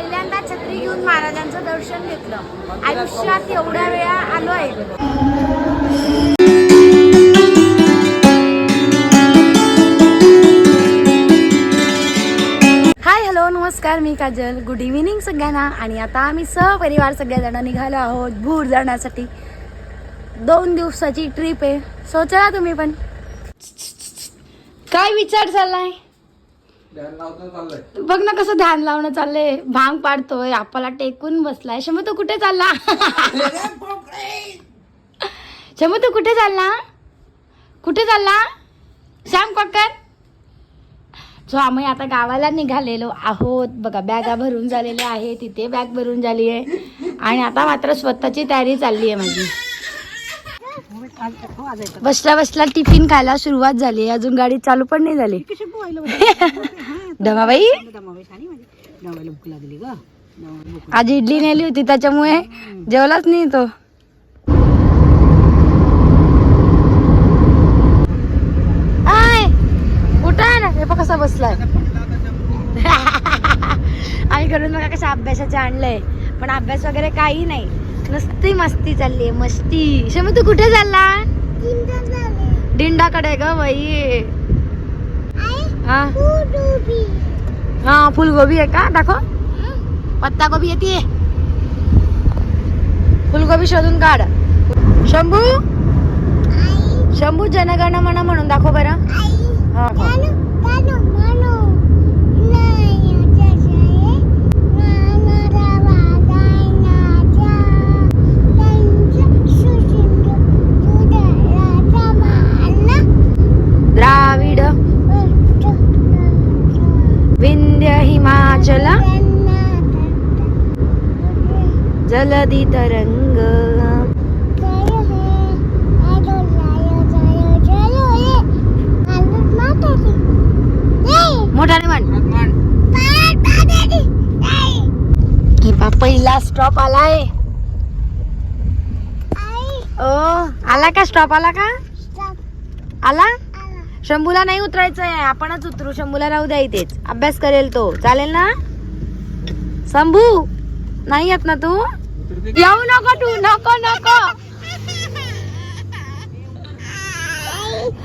पहिल्यांदा छत्री घेऊन महाराजांचं दर्शन घेतलं. आयुष्यात एवढ्या वेळा आलो आहे. हाय हॅलो नमस्कार मी काजल. गुड इव्हिनिंग सगळ्यांना. आणि आता आम्ही सहपरिवार सगळेजण निघालो आहोत भूर जाण्यासाठी. दोन दिवसाची ट्रिप आहे. सो चला तुम्ही पण. काय विचार चाललाय? बघ ना कसं ध्यान लावणं चाललंय. भांग पाडतोय आपल्याला टेकून बसलाय. शमू तू कुठे चालला? शमू तू कुठे चालला? कुठे चालला? श्याम कॉकर? सो आम्ही आता गावाला निघालेलो आहोत. बघा बॅगा भरून झालेल्या आहे तिथे बॅग भरून झाली आहे आणि आता मात्र स्वतःची तयारी चालली आहे माझी. बसल्या बसल्या टिफिन खायला सुरुवात झाली. अजून गाडी चालू पण नाही झाली. दमाबाई? आज इडली नेली होती त्याच्यामुळे जेवलाच नाही तो. आय उठा ना. हे कसा बसलाय. आणि करून बघा कसं अभ्यासाचं आणलंय. पण अभ्यास वगैरे काही नाही. नुसती मस्ती चालली आहे मस्ती. शमी तू कुठे चालला डिंडाकडे ग बाई. हा. हा फुलगोबी आहे का? दाखव. पत्ता गोबी येते फुलगोबी शोधून काढ. शंभू? शंभू जनगण म्हणा म्हणून दाखव बरं. हा जलदी तरंग मोठाने म्हण. हे पा पहिला स्टॉप आलाय. ओ आला का स्टॉप आला का? आला? शंभूला नाही उतरायचं आहे. आपणच उतरू. शंभूला राहू द्या इथेच. अभ्यास करेल तो. चालेल ना? शंभू नाही येत ना तू? येऊ नको तू नको नको.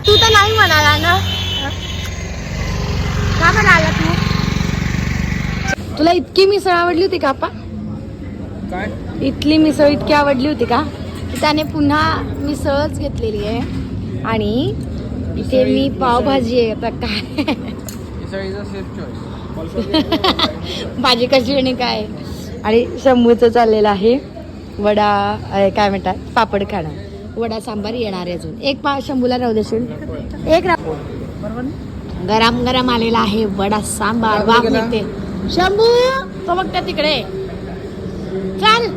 तू तर नाही म्हणाला ना. का बरं आला तू? तुला इतकी मिसळ आवडली होती का आपा काय? इथली मिसळ इतकी आवडली होती का? की त्याने पुन्हा मिसळच घेतलेली आहे. आणि इथे मी पावभाजी आहे आता काय? भाजी कशी आणि काय? आणि शंभूचं चाललेलं आहे वडा काय म्हणतात? पापड खाणं. वडा सांबार येणार आहे अजून. एक पा शंभूला राहू देशील? एक राहू गरम गरम आलेला आहे वडा सांबार. वाफ निघते. शंभू तो बघता तिकडे. चाल.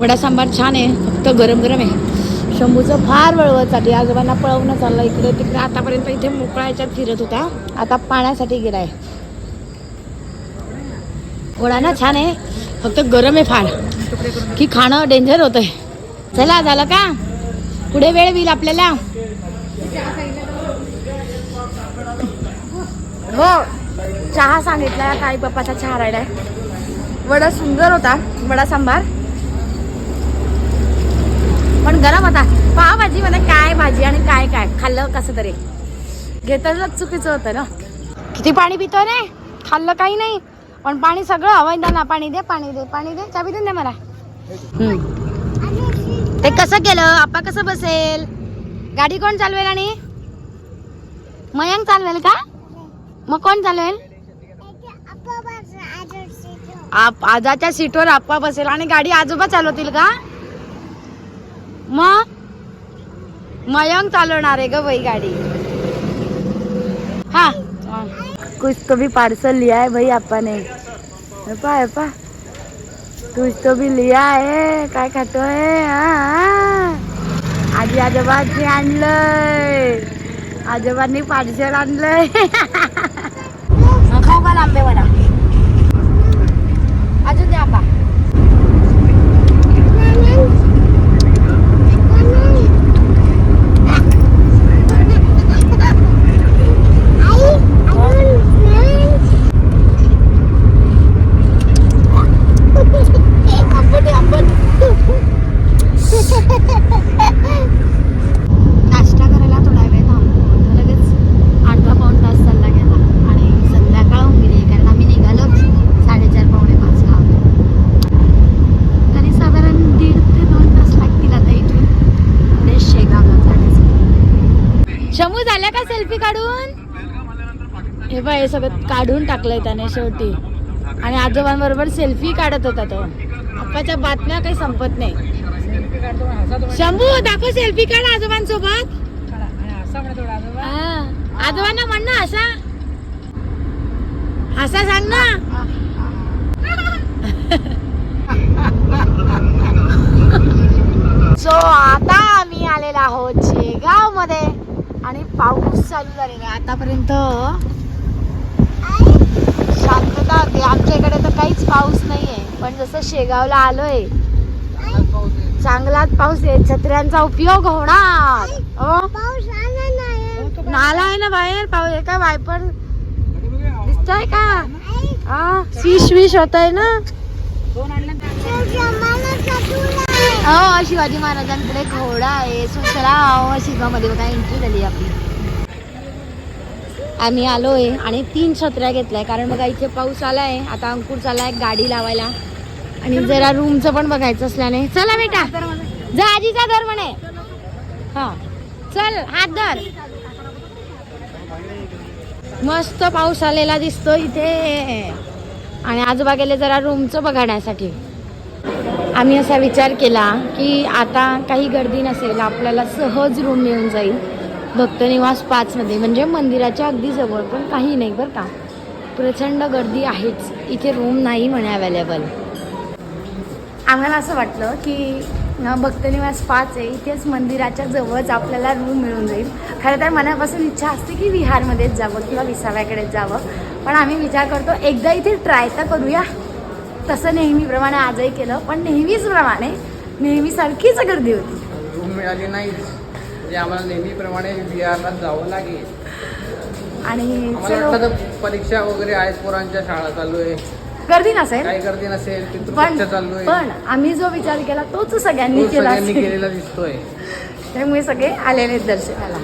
वडा सांबार छान आहे. फक्त गरम गरम आहे. शंभूचं फार वळवसाठी आजोबांना पळवणं चाललं इकडे तिकडे आतापर्यंत इथे मोकळा याच्यात फिरत होता. आता पाण्यासाठी गेलाय. वडा ना छान आहे. फक्त गरम आहे फार. की खाणं डेंजर होत आहे चला झालं का? पुढे वेळ होईल आपल्याला. हो चहा सांगितला ताई पप्पाचा चहा राहिलाय. वडा सुंदर होता वडा सांबार. पण गरम होता. पावभाजी मध्ये काय भाजी आणि काय काय? खाल्लं कसं तरी. घेतच चुकीचं होतं ना. किती पाणी पितो रे? खाल्लं काही नाही. पण पाणी सगळं हवं ना पाणी दे पाणी दे पाणी दे. चाबी दे मला. ते कसं केलं? आपा कसं बसेल? गाडी कोण चालवेल आणि? मयंक चालवेल का? मग कोण चालवेल? आजाच्या सीटवर आप्पा बसेल आणि गाडी आजोबा चालवतील का? मग? मयंक चालवणार आहे ग बाई गाडी. हा. कुछ तो भी पार्सल लिया है भाई आपा ने हे पा पा कुछ तो भी लिया है काय खातोय हा, आजी आजोबांनी आणलंय। आजोबांनी पार्सल आणलंय. खाऊ का लांबे वडा? चमू झाल्या का सेल्फी काढून? हे बाय सगळं काढून टाकलंय त्याने शेवटी. आणि आजोबांबरोबर सेल्फी काढत होता तो. आप्पाच्या बातम्या काही संपत नाही. शंभू दाखव सेल्फी काढ आजोबांसोबत. आजोबांना म्हणणं असा. असा सांग ना. सो आता पाऊस चालू झालेला आहे. आतापर्यंत शांतता होती. आमच्या इकडे तर काहीच पाऊस नाहीये. पण जसं शेगावला आलोय चांगलाच पाऊस आहे. छत्र्यांचा उपयोग होणार. हो? नाला आहे ना बाहेर? पाऊस आहे का वायपरमध्ये दिसतंय का? हा स्विश विश होत आहे ना? ना. हो शिवाजी महाराजांकडे घोडा आहे. सुसराव शिगामध्ये बघा एंट्री झाली आपली. आम्ही आलोय आणि तीन छत्र्या घेतलाय कारण बघा इथे पाऊस आलाय आता अंकुर चालाय गाडी लावायला. आणि जरा रूमचं पण बघायचं असल्याने. चला बेटा. जा आजीचा धर म्हणे. हा. चल हात धर. मस्त पाऊस आलेला दिसतो इथे. आणि आजोबा गेले जरा रूमचं बघण्यासाठी. आम्ही असा विचार केला की आता काही गर्दी नसेल आपल्याला सहज रूम मिळून जाईल. भक्तनिवास पाचमध्ये म्हणजे मंदिराच्या अगदी जवळ पण काही नाही बरं का. प्रचंड गर्दी आहेच. इथे रूम नाही म्हणे अवेलेबल आम्हाला असं वाटलं की भक्तनिवास पाच आहे. इथेच मंदिराच्या जवळच आपल्याला रूम मिळून जाईल. खरं तर मनापासून इच्छा असते की विहारमध्येच जावं किंवा विसाव्याकडेच जावं. पण आम्ही विचार करतो एकदा इथे ट्राय तर करूया. तसं नेहमीप्रमाणे आजही केलं पण नेहमीच प्रमाणे नेहमीसारखीच गर्दी होती. रूम मिळाली नाही म्हणजे आम्हाला नेहमीप्रमाणे बिहारला जावं लागेल. आणि आम्हाला चलो. वाटतं तर परीक्षा वगैरे आहेत पोरांच्या शाळा चालू आहे. गर्दी नसेल. काही गर्दी नसेल पण पितृपक्ष चालू आहे. पण आम्ही जो विचार केला तोच सगळ्यांनी तो केला सगळ्यांनी असेल. केलेला दिसतोय. त्यामुळे सगळे आलेले आहेत दर्शनाला.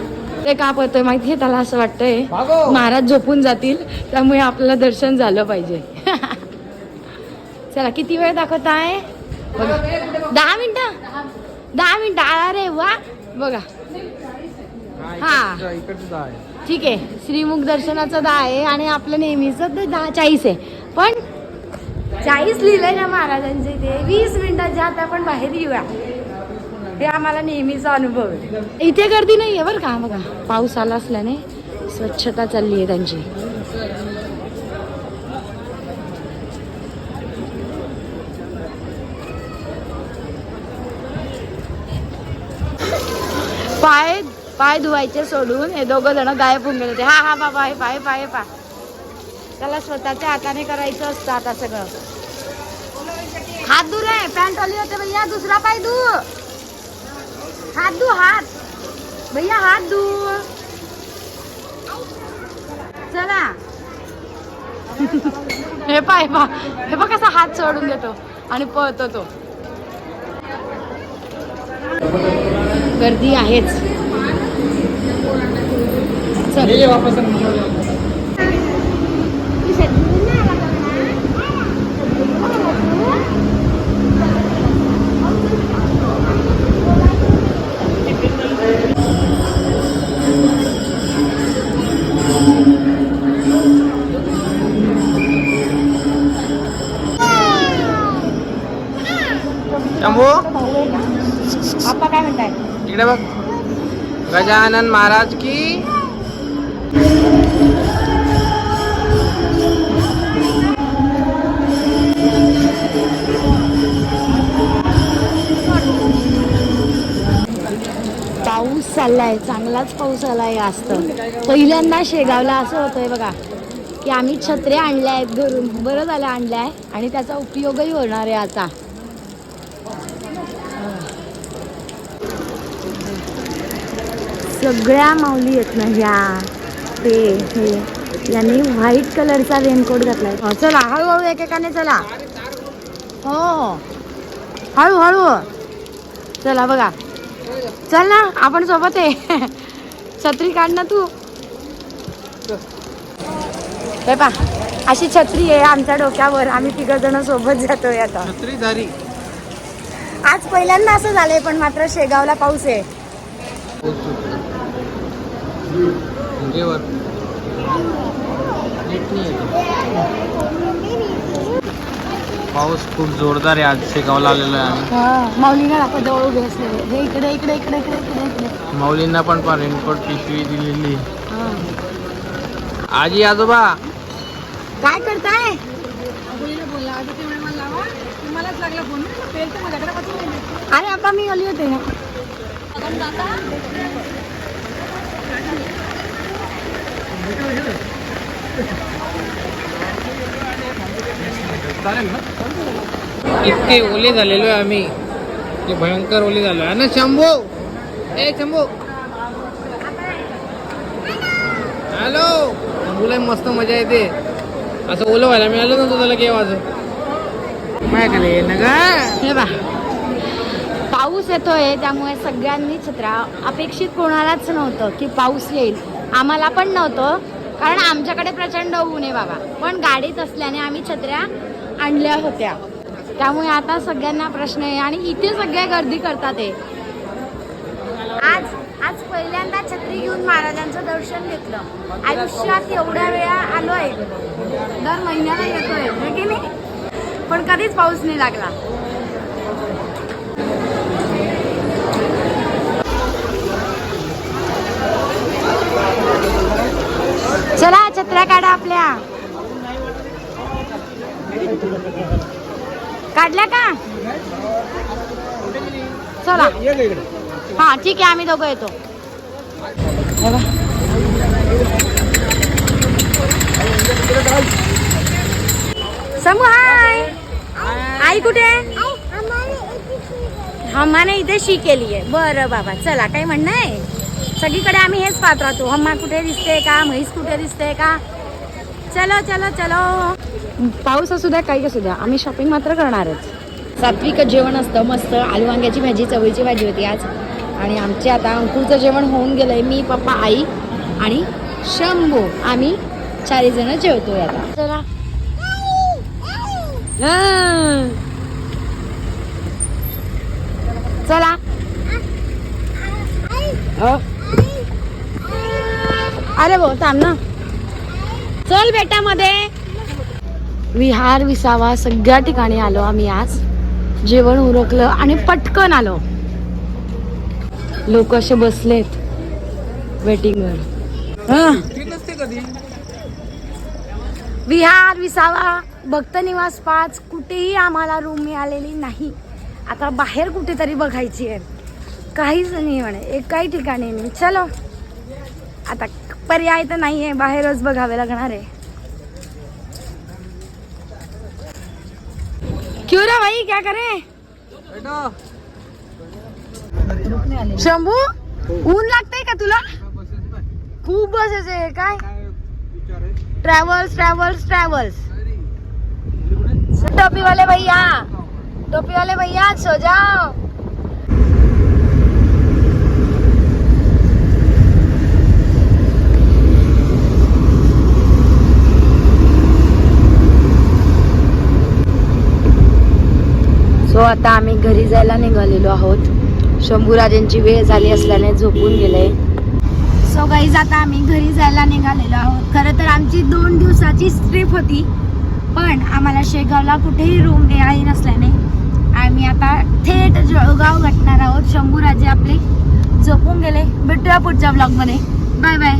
ते का पळतोय माहितीये त्याला असं वाटतंय भागो. महाराज झोपून जातील त्यामुळे आपल्याला दर्शन झालं पाहिजे. चला किती वेळ दाखवताय बघा. दहा मिनिटं? दहा मिनिटं? अरे वा! बघा. हा. इकडचं- इकडचं आहे. ठीक आहे. श्रीमुख दर्शनाचं दहा आहे आणि आपलं नेहमीचं तर दहा चाळीस आहे. पण चाळीस लिहिलंय ना महाराजांचे ते वीस मिनिटाच्या आत आपण बाहेर येऊया. हे आम्हाला नेहमीचा अनुभव आहे. इथे गर्दी नाही आहे बरं का? बघा पाऊस आला असल्याने स्वच्छता चालली आहे त्यांची. पाय पाय धुवायचे सोडून हे दोघं जण गायब होऊन गेले होते. हा हा बाबा हे पाय पाय पा. त्याला स्वतःच्या हाताने करायचं असतं आता सगळं. हात दूर आहे पॅन्ट ओली होते भैया दुसरा पाय धू. हात धू हात. भैया हात धू. चला. हे पाय पा. हे बघ कसा हात सोडून देतो आणि पळतो तो. गर्दी आहेच. चल. ये गजानन महाराज की। पाऊस चाललाय चांगलाच पाऊस आलाय जास्त. पहिल्यांदा शेगावला असं होतंय बघा की आम्ही छत्र्या आणल्या आहेत घरून बरं झालं आणल्या आहे आणि त्याचा उपयोगही होणार आहे आता. सगळ्या माऊली आहेत ना ह्या. ते हे. यांनी व्हाईट कलरचा रेनकोट घातलाय. हो, चला हळूहळू एकेकाने चला. हो हो. हळू हळू चला बघा. चल ना आपण सोबत आहे छत्री काढ ना तू. हे पा अशी छत्री आहे आमच्या डोक्यावर. आम्ही तिघ जण सोबत जातोय आता. आज पहिल्यांदा असं झालंय पण मात्र शेगावला पाऊस आहे. पाऊस खूप जोरदार आहे आज शेगावला आलेलो आहे हा माऊलीला जवळ उभे हे इकडे इकडे इकडे इकडे इकडे इकडे. माऊलींना पण पण रेनकोट पिशवी दिलेली. हा. आजी आजोबा. काय करताय? अरे आता मी आली होते. ना इतके ओले झालेलो आहे आम्ही. ते भयंकर ओले झालो आहे ना शंभो! ए शंभो! हॅलो! शंभूला मस्त मजा येते. असं ओलं व्हायला मिळालं ना तुझ्याला केव्हा माझ्याकडे काय का हे पाऊस येतोय त्यामुळे सगळ्यांनी छत्र्या अपेक्षित कोणालाच नव्हतं की पाऊस येईल. आम्हाला पण नव्हतं कारण आमच्याकडे प्रचंड ऊन आहे बाबा. पण गाडीत असल्याने आम्ही छत्र्या आणल्या होत्या. त्यामुळे आता सगळ्यांना प्रश्न आहे आणि इथे सगळे गर्दी करतात आहे आज आज पहिल्यांदा छत्री घेऊन महाराजांचं दर्शन घेतलं. आयुष्यात एवढ्या वेळा आलोय. दर महिन्याला येतोय की नाही? पण कधीच पाऊस नाही लागला चला छत्र्या काढा आपल्या. काढल्या का? चला. हा ठीक आहे आम्ही दोघं येतो. समू हाय. आई कुठे हम्माने इथे शी केली आहे. बरं बाबा चला काही म्हणणं आहे? सगळीकडे आम्ही हेच पाहत राहतो. हम्मा कुठे दिसते का? म्हैस कुठे दिसते का? चलो चलो चलो. पाऊस असू द्या काही असू द्या. आम्ही शॉपिंग मात्र करणारच. सात्विक जेवण असतं मस्त. आलू वांग्याची भाजी चवळीची भाजी होती आज. आणि आमचे आता अंकुरचं जेवण होऊन गेलंय. मी पप्पा आई आणि शंभू. आम्ही चारी जण जेवतोय आता. चला. हा. चला. अ. अरे भाऊ थांब ना. चल बेटा मध्ये. विहार विसावा सगळ्या ठिकाणी आलो आम्ही आज. जेवण उरकलं आणि पटकन आलो. लोक असे बसलेत. वेटिंगवर हा. विहार विसावा भक्त निवास पाच. कुठेही आम्हाला रूम मिळालेली नाही. आता बाहेर कुठेतरी बघायची आहे. काहीच नाही म्हणे. एकाही ठिकाणी नाही. चलो. आता पर्याय तर नाही आहे बाहेरच बघावे लागणार आहे. क्यों रे भाई क्या करे शंभू ऊन लागतंय का तुला? खूप बसायचे काय? ट्रॅव्हल्स ट्रॅव्हल्स ट्रॅव्हल्स टोपी वाले भैया टोपी वाले भैया सो जाओ. आता आम्ही घरी जायला निघालेलो आहोत. शंभूराजांची वेळ झाली असल्याने झोपून गेले. सो गाईज आता आम्ही घरी जायला निघालेलो आहोत. खरं तर आमची दोन दिवसाची ट्रिप होती पण आम्हाला शेगावला कुठेही रूम मिळाली नसल्याने आम्ही आता थेट जळगाव गाठणार आहोत. शंभूराजे आपले झोपून गेले. भेटूया पुढच्या ब्लॉगमध्ये बाय बाय